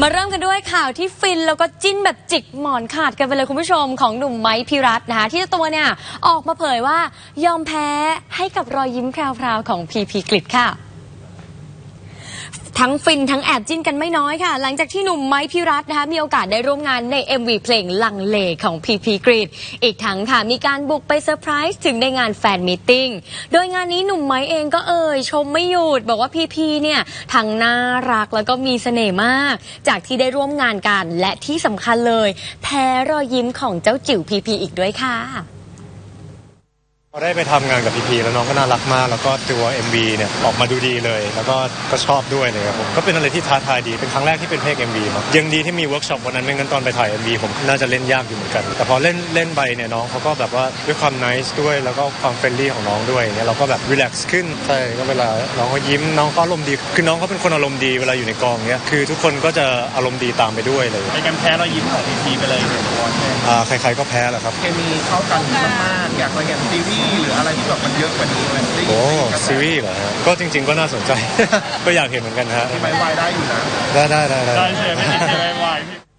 มาเริ่มกันด้วยข่าวที่ฟินแล้วก็จิ้นแบบจิกหมอนขาดกันไปเลยคุณผู้ชมของหนุ่มไม้พิรัตนะคะ ที่ตัวเนี่ยออกมาเผยว่ายอมแพ้ให้กับรอยยิ้มแพรวๆของพีพีกฤษค่ะ ทั้งฟินทั้งแอบจิ้นกันไม่น้อยค่ะ หลังจากที่หนุ่มไม้พิรัตนะคะมีโอกาสได้ร่วมงานใน MV เพลงลังเลของพีพีกรีดอีกทั้งค่ะมีการบุกไปเซอร์ไพรส์ถึงในงานแฟนมีตติ้งโดยงานนี้หนุ่มไม้เองก็เอ่ยชมไม่หยุดบอกว่าพีพีเนี่ยทั้งน่ารักแล้วก็มีเสน่ห์มาก จากที่ได้ร่วมงานกันและที่สำคัญเลย แพ้รอยยิ้มของเจ้าจิ๋วพีพีอีกด้วยค่ะ พอได้ไปทำงานกับพีพีแล้วน้องก็น่ารักมาก แล้วก็ตัว MV เนี่ยออกมาดูดีเลย แล้วก็ก็ชอบด้วยเลยครับผมก็เป็นอะไรที่ท้าทายดีเป็นครั้งแรกที่เป็นเพลง MV มั้งยังดีที่มีเวิร์กช็อปวันนั้นไม่งั้นตอนไปถ่าย MV ผมน่าจะเล่นยากอยู่เหมือนกัน แต่พอเล่นเล่นไปเนี่ยน้องเขาก็แบบว่าด้วยความ nice ด้วย แล้วก็ความเฟรนลี่ของน้องด้วยอย่างเงี้ยเราก็แบบรีแลกซ์ขึ้นใช่ก็เวลาน้องเขายิ้มน้องก็อารมณ์ดี คือน้องเขาเป็นคนอารมณ์ดีเวลาอยู่ในกองเนี้ยคือทุกคนก็จะอารมณ์ดีตามไปด้วยเลยเป็นการแพ้เรายิ้มของพีพีไปเลยเนี่ยบอลใช่ไหมอ่าใครๆก็แพ้แหละครับเคมีเข้ากันมากๆอยากมาเห็นซีรีส์หรืออะไรที่แบบมันเยอะกว่านี้ไหมได้ยินโอ้ได้ยินกะแสซีรีส์เหรอฮะก็จริง ๆก็น่าสนใจ ก็อยากเห็นเหมือนกันฮะมีไม้วายได้อยู่นะ ได้ได้ได้ได้ ได้ใช่ไหมไม่ติดใจไม้วาย